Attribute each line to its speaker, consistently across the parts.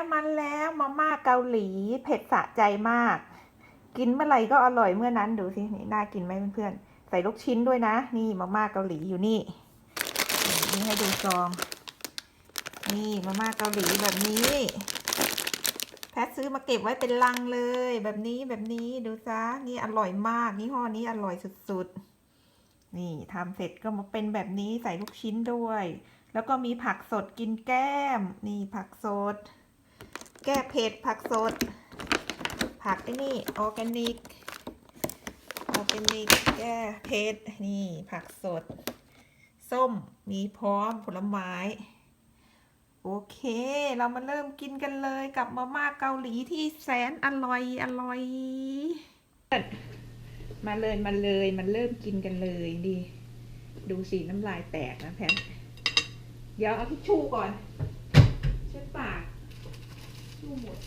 Speaker 1: แล้วมันแล้วมาม่าเกาหลี เผ็ดสะใจมาก กินเมื่อไหร่ก็อร่อยเมื่อนั้นดูสินี่น่ากินไหมเพื่อนๆใส่ลูกชิ้นด้วยนะ นี่มาม่าเกาหลีอยู่นี่นี่ให้ดูซอง นี่มาม่าเกาหลีแบบนี้ แพทซื้อมาเก็บไว้เป็นลังเลย แบบนี้แบบนี้ดูซะนี่อร่อยมากนี่ห้อนี้อร่อยสุดๆ นี่ทำเสร็จก็มาเป็นแบบนี้ใส่ลูกชิ้นด้วยแล้วก็มีผักสดกินแก้ม นี่ผักสด แก้เผ็ดผักสด ผักไอ้นี่ออร์แกนิกออร์แกนิกแก้เผ็ดนี่ผักสด ส้มมีพร้อมผลไม้ โอเค เรามาเริ่มกินกันเลยกับมาม่าเกาหลีที่แสนอร่อยอร่อยมาเลยมาเลยมันเริ่มกินกันเลยดีดูสีน้ำลายแตกนะแพนเดี๋ยวเอาทิชชู่ก่อนเช็ดปาก ชู่หมด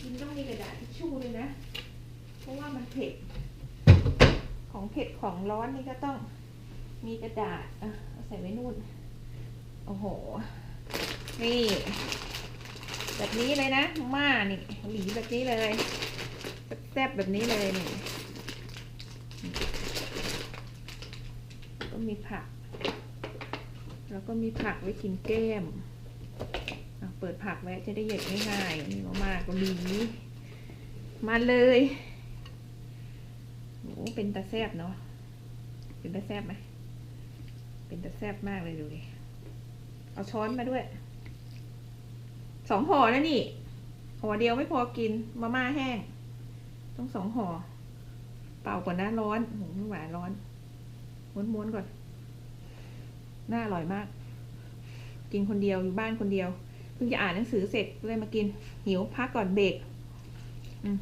Speaker 1: กินต้องมีกระดาษทิชชู่เลยนะ เพราะว่ามันเผ็ด ของเผ็ดของร้อนนี่ก็ต้องมีกระดาษเอาใส่ไว้นู่น โอ้โห นี่ แบบนี้เลยนะ ม่านี่ หลีแบบนี้เลยแซ่บแบบนี้เลยนี่ ก็มีผัก แล้วก็มีผักไว้กินแก้ม เปิดผักไว้จะได้เหยียดง่ายๆนี่มาม่าก็มีมาเลยโอ้เป็นตาแซบเนาะเป็นตาแซบไหมเป็นตาแซบมากเลยดูดิเอาช้อนมาด้วยสองห่อนะนี่ห่อเดียวไม่พอกินมาม่าแห้ง ต้องสองห่อเป่าก่อนนะร้อนโหไม่ไหวร้อนม้วนๆก่อนน่าอร่อยมาก กินคนเดียวอยู่บ้านคนเดียว เพิ่งจะอ่านหนังสือเสร็จเลยมากิน หิวพักก่อนเบรกอืม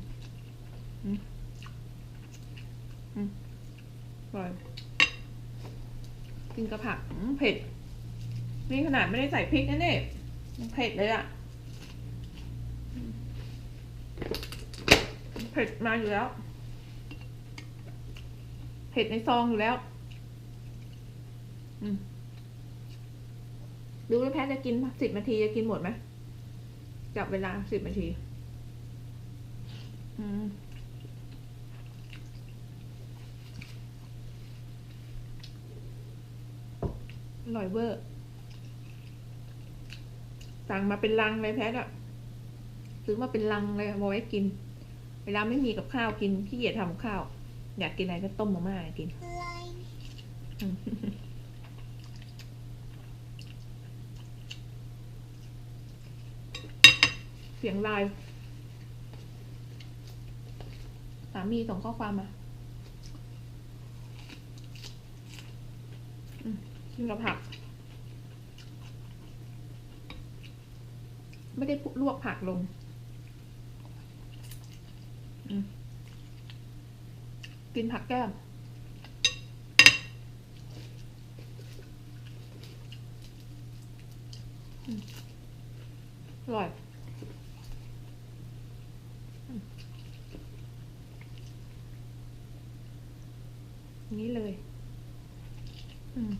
Speaker 1: อืมอืมอร่อยกินกระผักเผ็ด นี่ขนาดไม่ได้ใส่พริกนะเนี่ยยังเผ็ดเลยอะเผ็ดมาอยู่แล้ว เผ็ดในซองอยู่แล้ว อืม ดูแล้วแพทย์จะกินสิบนาทีจะกินหมดไหมจับเวลาสิบนาทีอืมอร่อยเวอร์สั่งมาเป็นลังเลยแพทย์อะซื้อมาเป็นลังเลยเอาไว้กิน เวลาไม่มีกับข้าวกินขี้เกียจทำกับข้าว อยากกินอะไรก็ต้มมาม่ากินอืมเสียงไลน์สามีส่งข้อความมาอืมกินกับผัก ไม่ได้ลวกผักลงกินผักแก้ม อร่อย อย่างนี้เลย อืม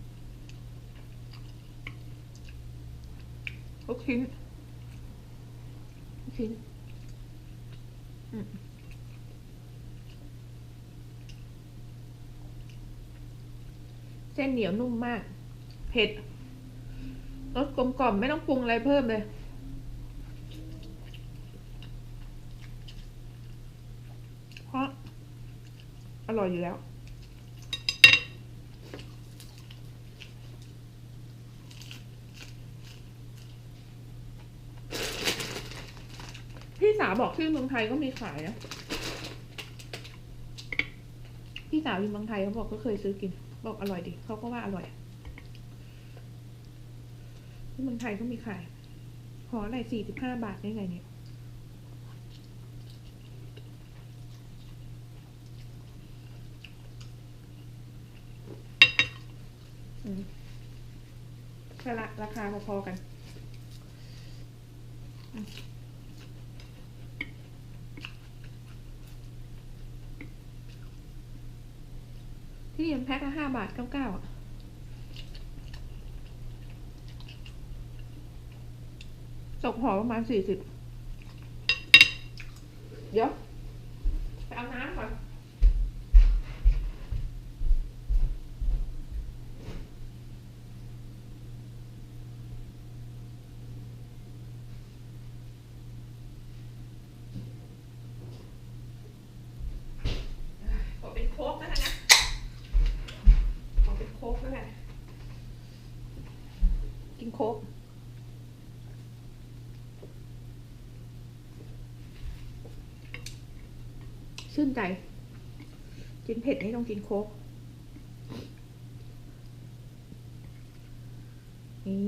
Speaker 1: ลูกชิ้นลูกชิ้นอืมเส้นเหนียวนุ่มมาก เผ็ด รสกลมกล่อมไม่ต้องปรุงอะไรเพิ่มเลย เพราะ อร่อยอยู่แล้ว พี่สาวบอกที่เมืองไทยก็มีขายนะพี่สาวอยู่เมืองไทยเขาบอกก็เคยซื้อกิน บอกอร่อยดีเขาก็ว่าอร่อยที่เมืองไทยก็มีขายหออะไรสี่สิบห้าบาทได้ไงเนี่ยอืมแค่ละราคาพอๆกัน นี่มันแพ็คละห้าบาทเก้าเก้าอะตกห่อประมาณสี่สิบเดี๋ยว ไปเอาน้ำก่อน ขอเป็นโค้กแล้วกันนะ ขอเป็นโค้กแล้วกัน กินโคกชื่นใจ กินเผ็ดนี่ต้องกินโคก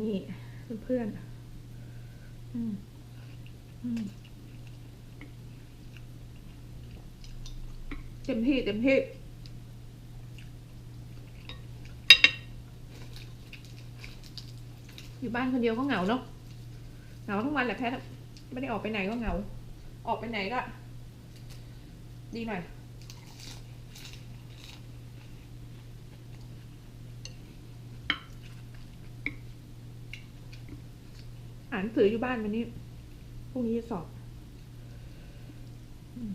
Speaker 1: นี่เพื่อนๆอืมอืมเต็มที่เต็มที่ อยู่ บ้านคนเดียวก็เหงาเนาะเหงาทั้งวันแหละแพทไม่ได้ออกไปไหนก็เหงา ออกไปไหนก็ดีหน่อยอ่านหนังสืออยู่บ้านวันนี้พรุ่งนี้จะสอบอืม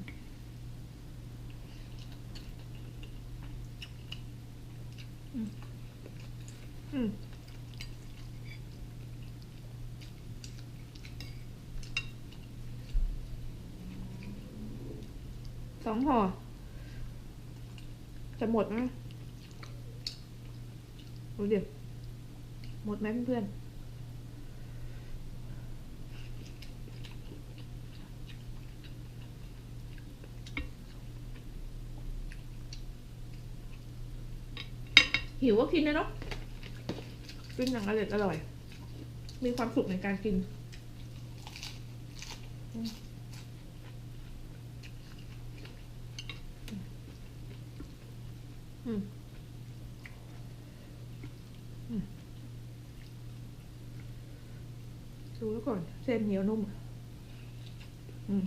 Speaker 1: อืม องห่อ จะหมดไหมดูเดี๋ยวหมดไหมเพื่อนหิวก็กินนะเนาะกินหนังอร่อยอร่อย มีความสุขในการกิน อืมอืมอืม ดูแล้วก่อน เส้นเหนียวนุ่ม อืม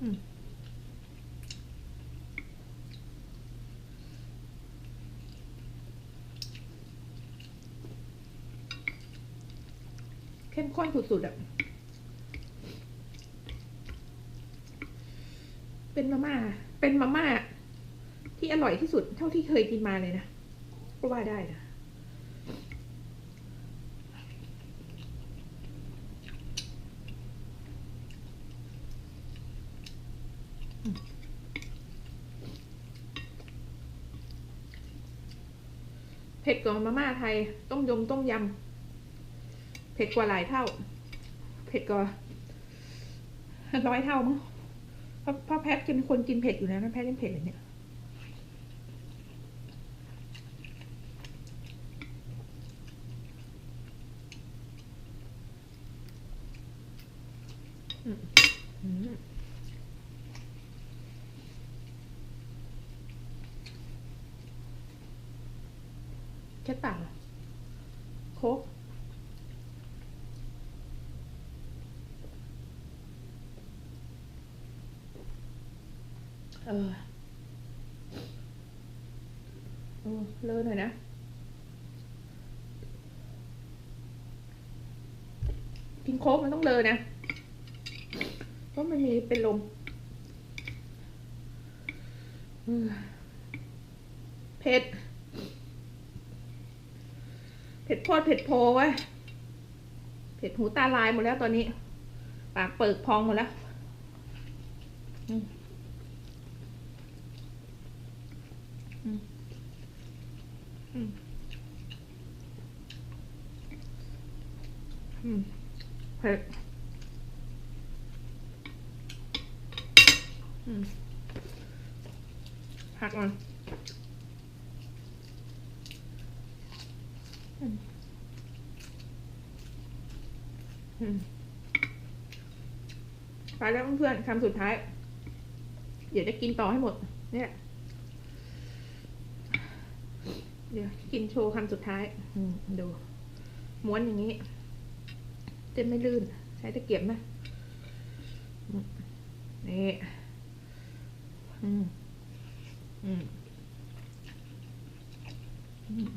Speaker 1: อืมเข้มข้นสุดๆอะ เป็นมาม่า เป็นมาม่า ที่อร่อยที่สุดเท่าที่เคยกินมาเลยนะ ก็ว่าได้นะ เผ็ดกว่ามาม่าไทย ต้มยำต้มยำ เผ็ดกว่าหลายเท่า เผ็ดกว่าร้อยเท่ามั้ง เพราะเพราะแพทเป็นคนกินเผ็ดอยู่แล้วนะแพทยังเผ็ดเลยเนี่ยอืมอืมแค่ต่างโค้ก เออเออเลอะหน่อยนะ กินโค้กมันต้องเลอนะ เพราะมันมีเป็นลมเผ็ด เผ็ดโพดเผ็ดโพไว้ยเผ็ดหูตาลายหมดแล้วตอนนี้ ปากเปิกพองหมดแล้ว อืม อืมอืมอืมเผ็ดอืม หักมันอืมอืมไปแล้วเพื่อนๆคำสุดท้าย เดี๋ยวจะกินต่อให้หมด เนี่ย เดี๋ยวกินโชว์คำสุดท้ายอืมดู ม้วนอย่างนี้ จะไม่ลื่น ใช้ตะเกียบนะอืมนี่อืมอืมอืม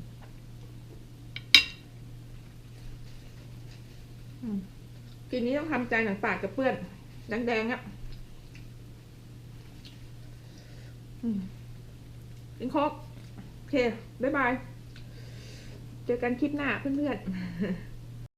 Speaker 1: อืมกินนี้ต้องทำใจหนังปากจะเปื้อนแดงๆอะอืมกินโคกโอเค บ๊ายบาย เจอกันคลิปหน้าเพื่อนๆ